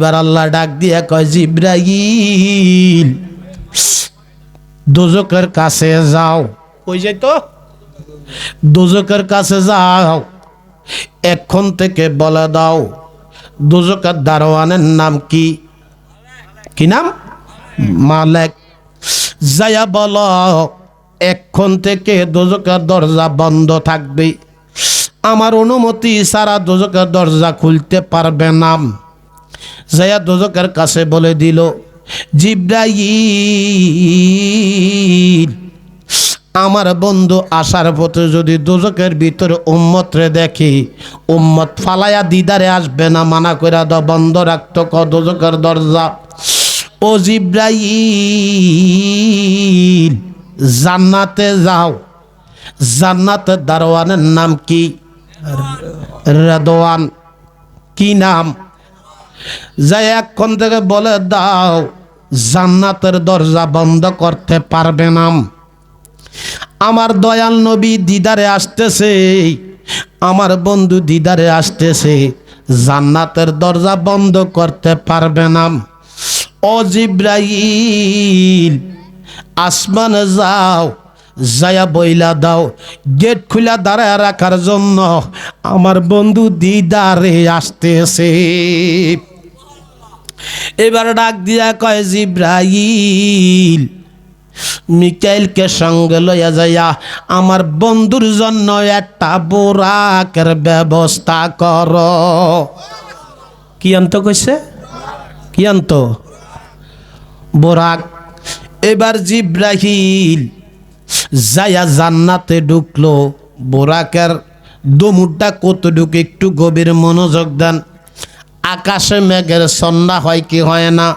এবার আল্লাহ ডাক দিয়া কয়, জিব্রাইল দোজকের কাছে যাও। কই যাই তো? দোজকের কাছে যাও। এখন থেকে বলে দাও দোজকের দারোয়ানের নাম কি? কি নাম? মালেক। যায়া বল, এখন থেকে দোজকের দরজা বন্ধ থাকবে। আমার অনুমতি সারা দোজকের দরজা খুলতে পারবে না। যায়া দোজকের কাছে বলে দিল, জিব্রাইল, আমার বন্ধু আসার পথে যদি দোজকের ভিতরে উম্মতরে দেখি, উম্মত ফালায়া দিদারে আসবে না, মানা করে দ বন্ধ রাখতো ক দোজকের দরজা। ও জিব্রাইল, জান্নাতে যাও। জান্নাতের দারোয়ানের নাম কি? রেদওয়ান। কি নাম? যাই এখন থেকে বলে দাও, জান্নাতের দরজা বন্ধ করতে পারবে না। আমার দয়াল নবী দিদারে আসতেছে, আমার বন্ধু দিদারে আসতেছে, জান্নাতের দরজা বন্ধ করতে পারবে না। ও জিব্রাইল, আসমানে যাও যায়া বইলা দাও, গেট খুলা দাঁড়ায় রাখার জন্য। আমার বন্ধু দিদারে আসতেছে। এবার ডাক দিয়া কয়, জিব্রাইল, মিকাইলকে সঙ্গে লইয়া যাইয়া আমার বন্ধুর জন্য একটা বোরাকের ব্যবস্থা কর। কি আন্ত কইছে? কি আন্ত বোরাক। এবার জিব্রাহিল যাইয়া জান্নাতে ঢুকলো, বোরাকের দমুরটা কতটুকু একটু গভীর মনোযোগ দেন। আকাশে মেঘের সন্ধ্যা হয় কি হয় না?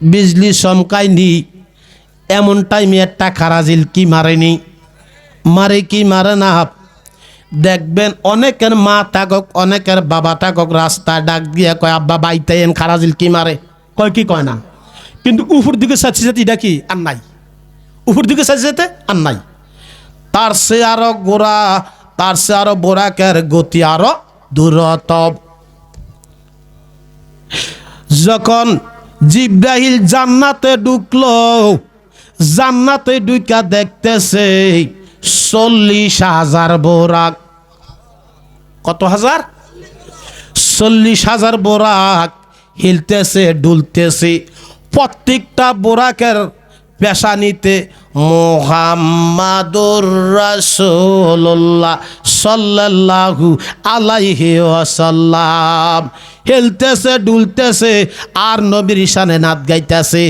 বিজলি চমকায়নি এমন টাইমে একটা খারাজিল কি মারেনি মারে কি মারে না? দেখবেন অনেকের মা থাকক অনেকের বাবা থাকক রাস্তা ডাক দিয়ে কয়, আব্বা, বাইতে এন খারাজিল কি মারে? কয়, কি কয় না? কিন্তু উপর দিকে সাথে সাথে এটা কি আর নাই। উপর দিকে সাথে সাথে আর নাই। তার সে আরও গোড়া, তার সে আরও বোরাকের গতি আরও দূরতম যখন জিব্রাহিল জান্নাতে ঢুকলো, জান্নাতে ঢুকা দেখতেছে চল্লিশ হাজার বোরাক। কত হাজার? চল্লিশ হাজার বোরাক হিলতেছে, ডুলতেছে। প্রত্যেকটা বোরাকের পেশানিতে মোহাম্মাদুর রাসূলুল্লাহ সাল্লাল্লাহু আলাইহি ওয়াসাল্লাম। হেলতেছে ডুলতেছে আর নবীর ঈশানে নাত গাইতেছে।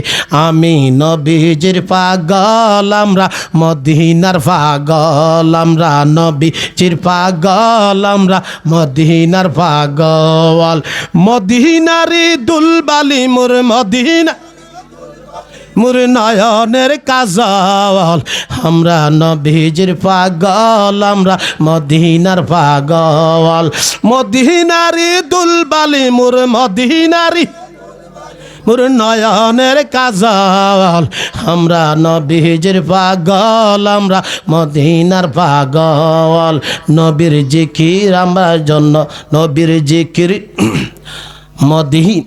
আমি নবীজির পাগল, আমরা মদিনার পাগল, আমরা নবীজির পাগল, আমরা মদিনার পাগল। মদিনারি দুলবালি মোর মদিনা। মুর নয়নের কাজল আমরা নবীজির পাগল, আমরা মদিনার পাগল। মদিনারি দুলবালি, মুর মদিনারি, মুর নয়নের কাজল আমরা নবীজির পাগল, আমরা মদিনার পাগল। নবীর জিকির আমরা জন্য, নবীর জিকির, মদিন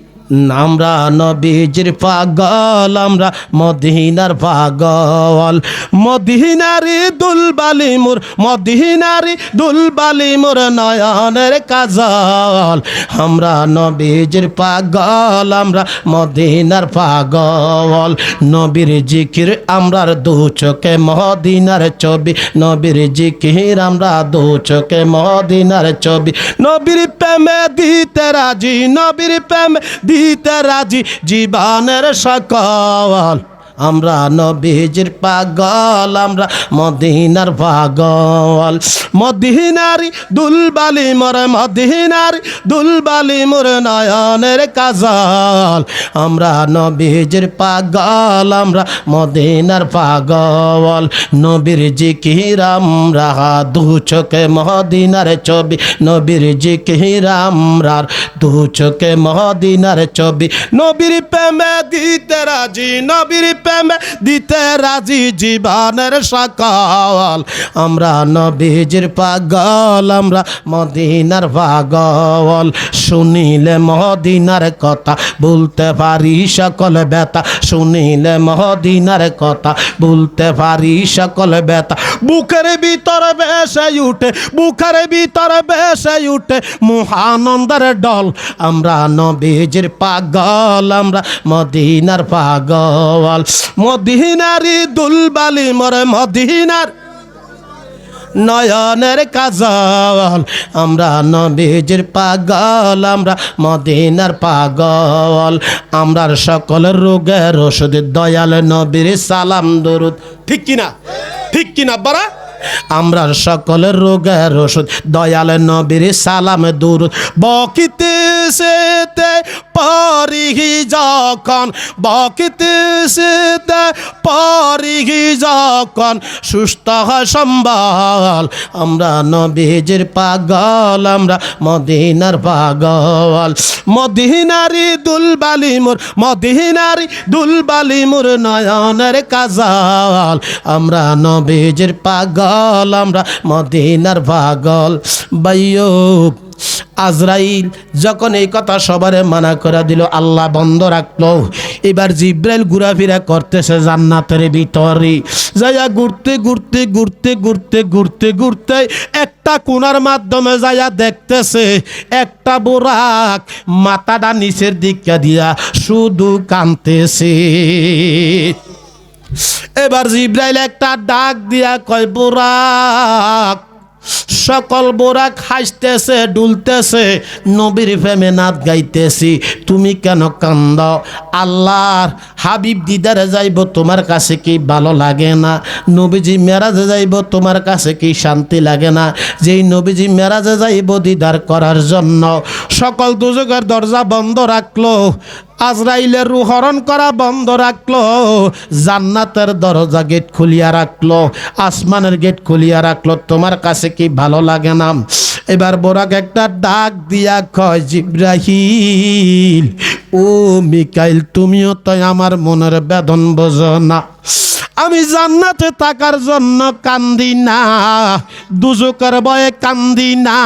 আমরা নবীজির পাগল, আমরা মদিনার পাগল। মদিনারি দুলবালি মোর, মদিনারি দুলবালি মোর নয়নের কাজল। আমরা নবীজির পাগল, আমরা মদিনার পাগল। নবীর জিকির আমরার দু চোখে, মদিনার ছবি। নবীর জিকির আমরা দু চোখে, মদিনার ছবি। নবীর প্রেমে দিতে রাজি, নবীর প্রেমে দিতে জীবনের সকল আমরা নবীজির পাগল, আমরা মদিনার পাগল। মদিনারি দুলবালি মোর মদিনারি দুলবালি মোর নয়নের কাজল। আমরা নবীজির পাগল, আমরা মদিনার পাগল। নবীর জিকির আমরা দু চোখে মদিনার ছবি। নবীর জিকির আমরা দু চোখে মদিনার ছবি। নবীর প্রেমে দিতে রাজি, নবীর প্রেমে দিতে রাজি জীবনের সকল। আমরা নবীজির পাগল, আমরা মদিনার পাগল। শুনিলে মদিনার কথা, বলতে পারি সকল ব্যথা। শুনিলে মদিনার কথা, বলতে পারি সকল ব্যথা। বুকের ভিতর বেসে উঠে, বুকের ভিতর বেসে উঠে মহানন্দের ডল। আমরা নবীজির পাগল, আমরা মদিনার পাগল। মদিনারি দুলবালি মরে মদিনার নয়নের কাজল। আমরা নবীজির পাগল, আমরা মদিনার পাগল। আমরা সকল রোগের ওষুধ দয়াল নবীর সালাম, দরুদ। ঠিক কিনা? ঠিক কিনা বারা আমরা সকল রোগের ওষুধ দয়াল নবীর সালাম, দরুদ। বকিতে সেতে পরিহি যখন, বকিতে সেতে পরিহি যখন, সুস্থ সম্বল আমরা নবীজির পাগল, আমরা মদিনার পাগল। মদিনারি দুলবালি মোর, মদিনারি দুলবালি মোর নয়নের কাজল। আমরা নবীজির পাগল, আমরা মদিনার পাগল। বাইয়ুব আজরাইল যখন এই কথা সবারে মানা করে দিল, আল্লাহ বন্ধ রাখল। এবার জিব্রাইল ঘুরাফিরা করতেছে জান্নাতের ভিতরে। যাইয়া ঘুরতে ঘুরতে ঘুরতে ঘুরতে ঘুরতে ঘুরতে একটা কোনার মাধ্যমে যাইয়া দেখতেছে, একটা বোরাক মাথাটা নিচের দিকে দিয়া শুধু কানতেছে এবার জিব্রাইল একটা ডাক দিয়া কয়, বোরাক সকল বোরা খাইতেছে ডুলতেছে নবীর ফেমে নাথ গাইতেছি। তুমি কেন কান্দ? আল্লাহর হাবিব দিদারে যাইব, তোমার কাছে কি ভালো লাগে না? নবীজি মেরাজে যাইব, তোমার কাছে কি শান্তি লাগে না? যেই নবীজি মেরাজে যাইব দিদার করার জন্য, সকল দুযোগের দরজা বন্ধ রাখল। আজরাইলের রুহরণ করা বন্ধ রাখল, জান্নাতের দরজা গেট খুলিয়া রাখল, আসমানের গেট খুলিয়া রাখল। তোমার কাছে কি ভালো লাগে না? এবার বোরাক একটা ডাক দিয়া কয় জিব্রাহিল ও মিকাইল, তুমিও তো আমার মনের বেদন বোঝো না। আমি জান্নাতে থাকার জন্য কান্দি না, দুজকের বয়ে কান্দি না।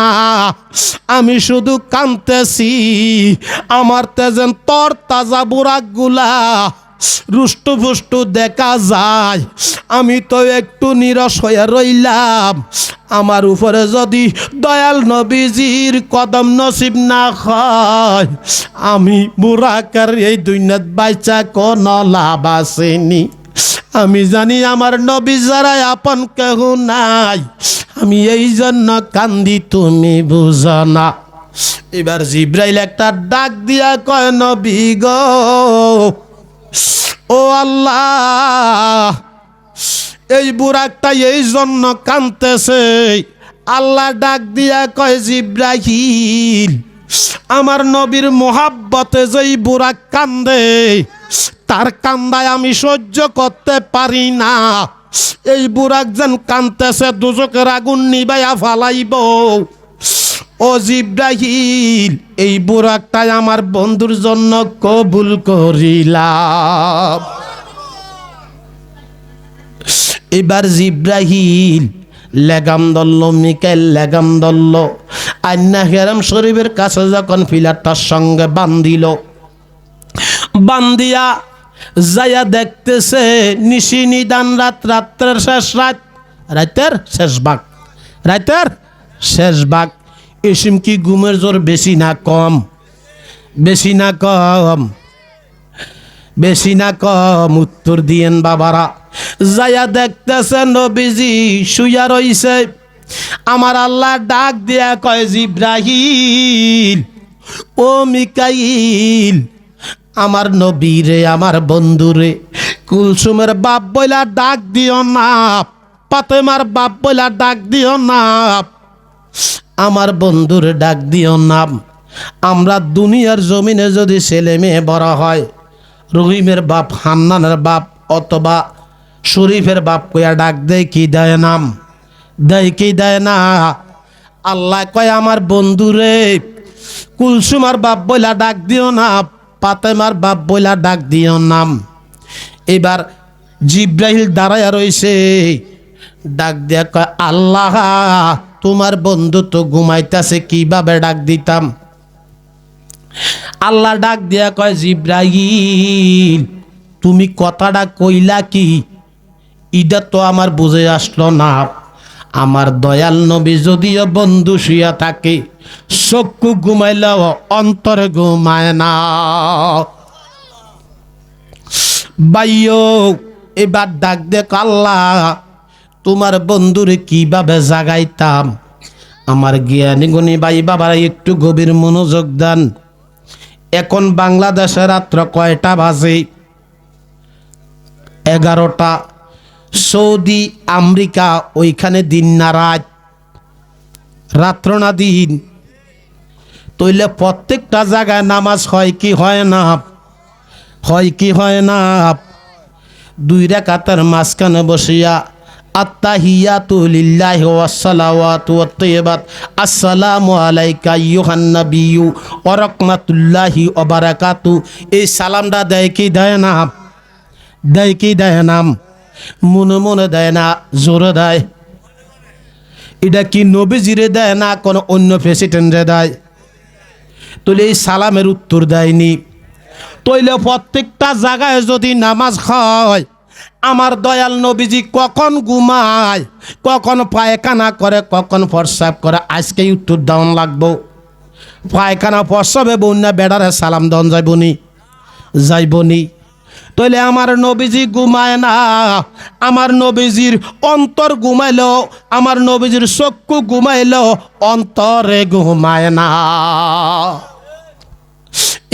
আমি শুধু কানতেছি আমার তেজেন তর তাজা বুড়াগুলা রুষ্ট ফুষ্টু দেখা যায়। আমি তো একটু নিরস হয়ে রইলাম। আমার উপরে যদি দয়াল নবীজির কদম নসিব না হয়, আমি বুড়াকার এই দুইনাথ বাইচা কোন লাভ আসেনি। আমি জানি আমার নবী যারা আপন কেহ নাই। আমি এই জন্য কান্দি, তুমি বুঝো না। এবার জিব্রাইল একটা ডাক দিয়া কয়, নবী গো, ও আল্লাহ, এই বুড়াকটা এই জন্য কানতেছে আল্লাহ ডাক দিয়া কয় জিব্রাহিল আমার নবীর মোহাব্বতে যেই বুড়া কান্দে, তার কান্দায় আমি সহ্য করতে পারি না। এই বুড়াক যেন কানতেছে দুজকের আগুন নিবাইয়া ফালাইব। ও জিব্রাহিল, এই বুড়াকটাই আমার বন্ধুর জন্য কবুল করিলাম। এবার জিব্রাহিল, লেগাম দল্ল, মিকাইল লেগাম দল্ল আন্না হেরাম শরীফের কাছে যখন ফিলারটার সঙ্গে বান্ধিল বান্দিয়া যাইয়া দেখতেছে নিশি নিদান রাত, রাত্রের শেষ রাত, রাতের শেষ ভাগ রাতের শেষ ভাগ এসিম কি ঘুমের জোর বেশি না কম? বেশি না কম? বেশি না কম? উত্তর দিয়েন বাবারা। যাইয়া দেখতেছে নবীজি শুয়া রইছে। আমার আল্লাহ ডাক দিয়া কয় জিব্রাহিল, ও মিকাইল, আমার নবীরে আমার বন্ধুরে কুলসুমের বাপ বইলা ডাক দিও না পাতেমার বাপ বইলা ডাক দিও না, আমার বন্ধুরে ডাক দিও নাম আমরা দুনিয়ার জমিনে যদি ছেলে মেয়ে বড় হয়, রহিমের বাপ, হান্নানের বাপ অথবা শরীফের বাপ কইয়া ডাক দেয়, কি দেয় নাম? দেয় কি দেয় না? আল্লাহ কয়, আমার বন্ধুরে কুলসুমার বাপ বইলা ডাক দিও না পাতেমার বাপ বইলা ডাক দিও নাম এবার জিব্রাহিল দাঁড়ায়া রইছে। ডাক দিয়া কয়, আল্লাহ, তোমার বন্ধু তো ঘুমাইতাছে, কীভাবে ডাক দিতাম? আল্লাহ ডাক দিয়া কয় জিব্রাহিল তুমি কথাটা কইলা কি? ইটা তো আমার বুঝে আসলো না। আমার দয়াল নবী যদিও বন্ধু শুয়া থাকে চক্ষু ঘুমাইলেও অন্তরে ঘুমায় না। বাইও এবার ডাক দেখ আল্লাহ, তোমার বন্ধুরে কীভাবে জাগাইতাম? আমার জ্ঞানী গুণী ভাই বাবারা, একটু গভীর মনোযোগ দেন। এখন বাংলাদেশে রাত্র কয়টা বাজে? এগারোটা। সৌদি, আমেরিকা, ওইখানে দিন না রাত রাত্র না দিন। তইলে প্রত্যেকটা জায়গায় নামাজ হয় কি হয় না? হয় কি হয় না? দুই রেখাতার মাঝখানে বসিয়া, আত্তাহিয়াতু লিল্লাহি ওয়াস সালাওয়াতু ওয়াত তাইয়্যিবাত আসসালামু আলাইকা আইয়ুহান নাবিয়্যু ওয়া রাহমাতুল্লাহি ওয়া বারাকাতু। এই সালামটা দেয় কি দেয় না? দেয় কি দেয় না? মনে মনে দেয় না, জোরে দেয়। এটা কি নবীজিরে দেয় না, কোনো অন্য প্রেসিডেন্টরে দেয়? তাহলে এই সালামের উত্তর দেয়নি। তইলে প্রত্যেকটা জায়গায় যদি নামাজ হয়, আমার দয়াল নবীজি কখন ঘুমায়, কখন পায়খানা করে, কখন প্রস্রাব করে, আজকেই উত্তর দেওয়ান লাগবো। পায়খানা প্রস্রাবে বন্যা বেড়ারে সালাম দেওয়ান যাইবনি যাইবনি। তইলে আমার নবীজি ঘুমায় না, আমার নবীজির অন্তর ঘুমাইল, আমার নবীজির চক্ষু ঘুমাইল, অন্তরে ঘুমায় না।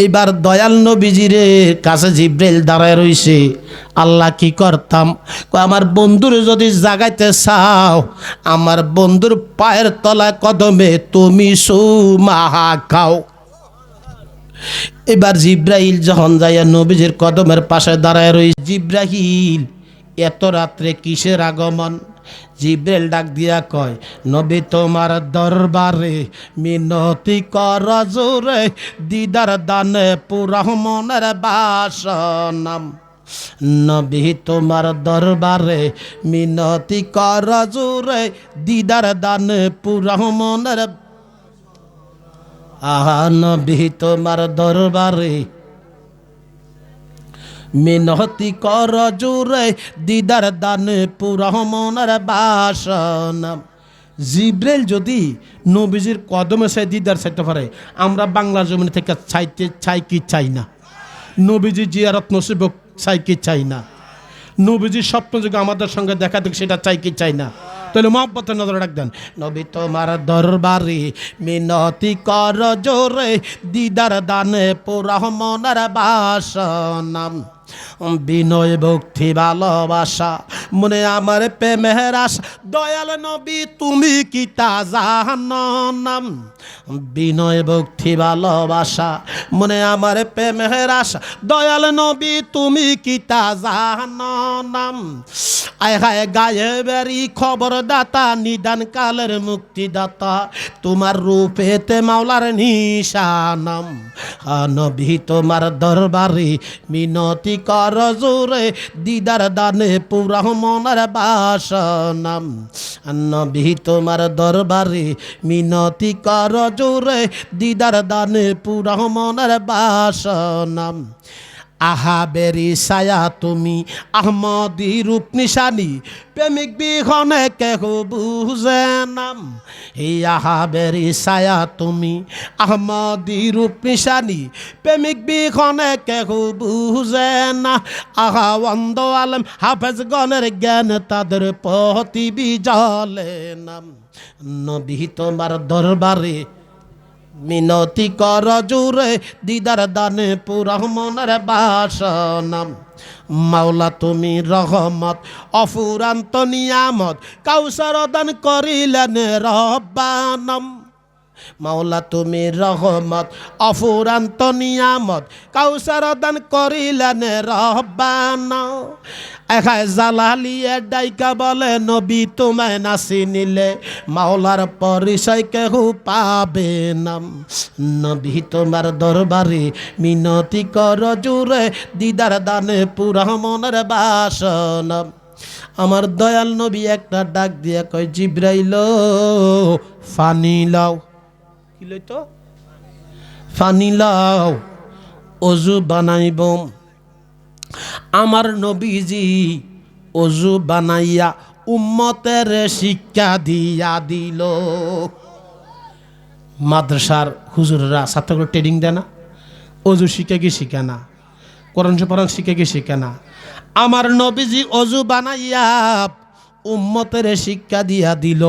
এবার দয়াল নবীজিরে কাছে জিব্রেল দাঁড়ায় রইছে। আল্লাহ কি করতাম? আমার বন্ধুর যদি জাগাইতে চাও, আমার বন্ধুর পায়ের তলায় কদমে তুমি সুমাহা খাও। এবার জিব্রাহিল যখন যাইয়া নবীজির কদমের পাশে দাঁড়ায় রই জিব্রাহিল এত রাত্রে কিসের আগমন? জিব্রেল ডাক দিয়া কয়, নবী তোমার দরবারে মিনতি কর জোরে, দিদার দানে পুরা মনের বাসনাম। নবী তোমার দরবারে মিনতি কর জোরে, দিদার দানে পুরা মনের আহা নবী তোমার দরবারে। মিনতি কর জোরে, দিদার দানে পুরহমনের বাসন। জিব্রেল যদি নবীজির কদমে সে দিদার চাইতে পারে, আমরা বাংলা জমিন থেকে চাইতে চাই কি চাই না? নবীজি জিয়ারত নসিব চাই কি চাই না? নবীজির স্বপ্ন যুগে আমাদের সঙ্গে দেখা দেখ সেটা চাই কি চাই না? তাহলে মহব্বতের নজর রাখবেন নবী তোমার দরবারে মিনতি কর জোরে দিদার দানে পুরহমনের বাসনাম বিনয় ভক্তি, ভালোবাসা, মনে আমার প্রেমের আশা। দয়াল নবী, তুমি কি তা জাহান্নাম বিনয় ভক্তি, ভালোবাসা, মনে আমার প্রেমের আশা। দয়াল নবী, তুমি কি তা জাহান্নাম আয় হায়, গায়ে বেরি খবর দাতা নিদান কালের মুক্তিদাতা, তোমার রূপেতে মাওলার নিশানম। নবী, তোমার দরবারে মিনতি কর জোরে দিদার দানে পুরা মনের বাসনাম নবী তোমার দরবারে মিনতি কর জোরে দিদার দানে পুরা মনের বাসনাম আহা বেরি ছায়া তুমি, আহমদি রূপ নিশানি, প্রেমিক বিহনে কেহ বুঝে নাম। এই আহা বেরি ছায়া তুমি, আহমদি রূপ নিশানি, প্রেমিক বিহনে কেহ বুঝে না। আহা অন্ধ আলম হাফেজ গণের জ্ঞান তাদের পতি বিজলে নাম। নবী তোমার দরবারে মিনতি কর জুরে দিদার দানে পুরা মনের বাসনাম মাওলা, তুমি রহমত, অফুরান্ত নিয়ামত, কাউসার দান করিলেন রব্বানম। মাওলা, তুমি রহমত, অফুরান্ত নিয়ামত, কাউসার দান করিলেন রহবানা এখায় জালালিয়ে ডাইকা বলে, নবী তোমায় নাসি নিলে মাওলার পরিচয় কেহ পাবে নাম নবী তোমার দরবারে মিনতি কর জুড়ে, দিদার দানে পুরা মনের বাসন। আমার দয়াল নবী একটা ডাক দিয়া কয়, জিব্রাইল, ফানি লাও। কি লইতো? ফানি লাও অজু বানাইব। আমার নবীজি অজু বানাইয়া উম্মতের শিক্ষা দিয়া দিল। মাদ্রাসার হুজুররা ছাত্রগুলো ট্রেনিং দেয় না। অজু শিখে কি শিখে না? কোরআন পরান শিখে কি শিখে না? আমার নবীজি অজু বানাইয়া উম্মতের শিক্ষা দিয়া দিল।